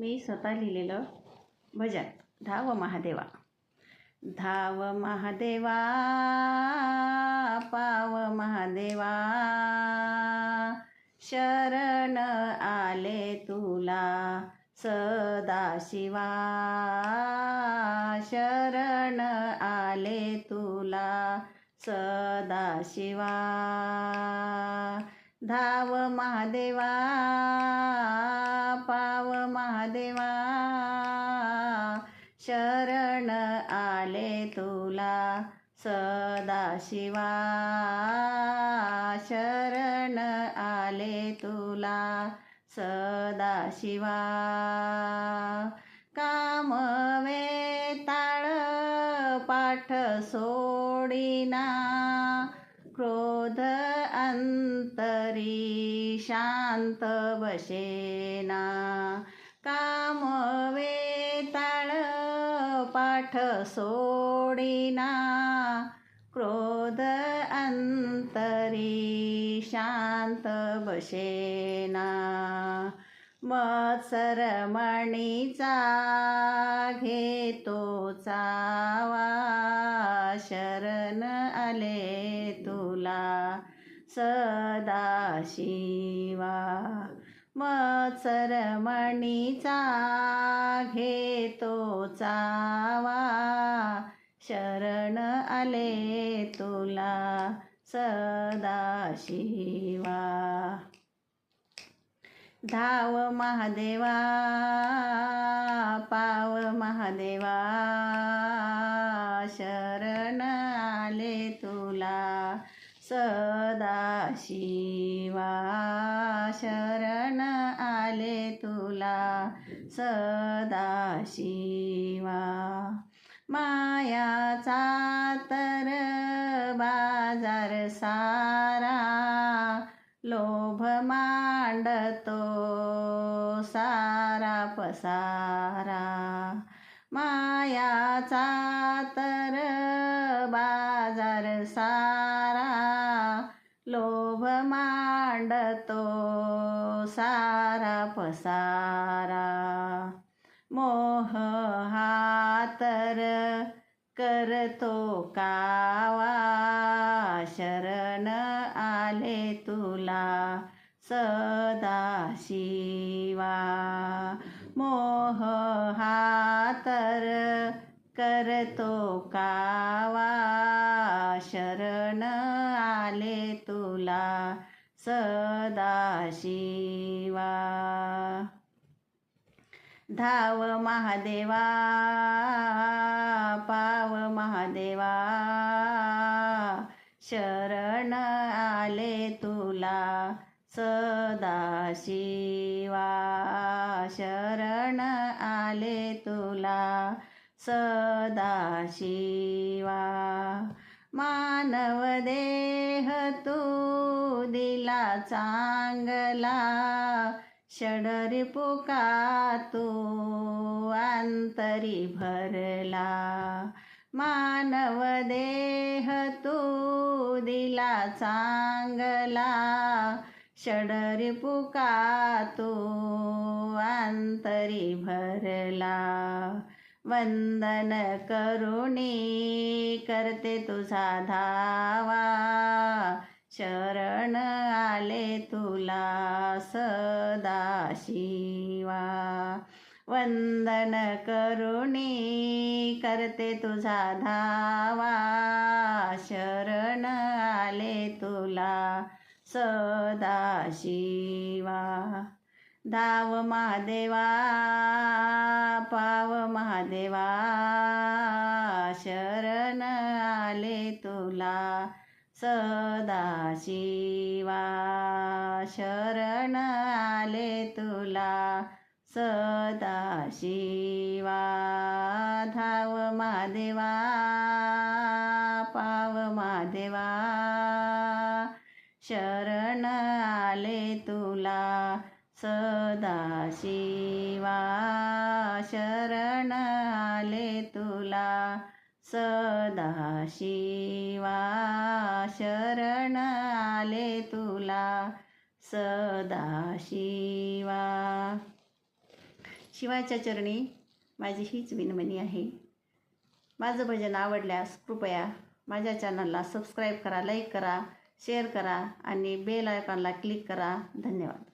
मी स्वतः लिहिलेलं भजन धाव महादेवा. धाव महादेवा पाव महादेवा शरण आले तुला सदाशिवा शरण आले तुला सदाशिवा धाव महादेवा पा महादेवा शरण आले तुला सदाशिवा शरण आले तुला सदाशिवा कामवे ताळ पाठ सोडिना क्रोध अंतरी शांत बसेना. काम वेताळ पाठ सोडिना. क्रोध अंतरी शांत बसेना. मत्सरमणीचा घेतो चावा शरण आले तुला. सदाशिवा मत्सरमणीचा घेतो चावा शरण आले तुला सदाशिवा. धाव महादेवा पाव महादेवा शरण आले तुला सदाशिवा शरण आले तुला सदाशिवा. मायाचा तर बाजार सारा लोभ मांडतो सारा पसारा. मायाचा तर बाजार सारा मांडतो सारा पसारा. मोह हा तर करतो कावा. शरण आले तुला सदा शिवा. मोह हा तर करतो कावा. सदाशिवा. धाव महादेवा पाव महादेवा शरण आले तुला सदाशिवा. शरण आले तुला सदाशिवा. मानव देह तू दिला चांगला. षडरी पुका तू अंतरी भरला. मानव देह तू दिला चांगला. षडरी पुका तू अंतरी भरला. वंदन करुणी करते तुझा धावा. शरण आले तुला सदाशिवा वंदन करुणी करते तुझा धावा. शरण आले तुला सदाशिवा धाव महादेवा पाव महादेवा शरण आले तुला सदाशिवा शरण आले तुला सदाशिवा धाव महादेवा पाव महादेवा शरण आले तुला सदाशिवा शरण आले तुला. सदाशिवा शरण आले तुला. सदाशिवा. शिवाच्या चरणी माझी हीच विनवणी आहे. माझं भजन आवडल्यास कृपया माझ्या चॅनलला सबस्क्राईब करा लाईक करा शेअर करा आणि बेल आयकॉनला क्लिक करा. धन्यवाद.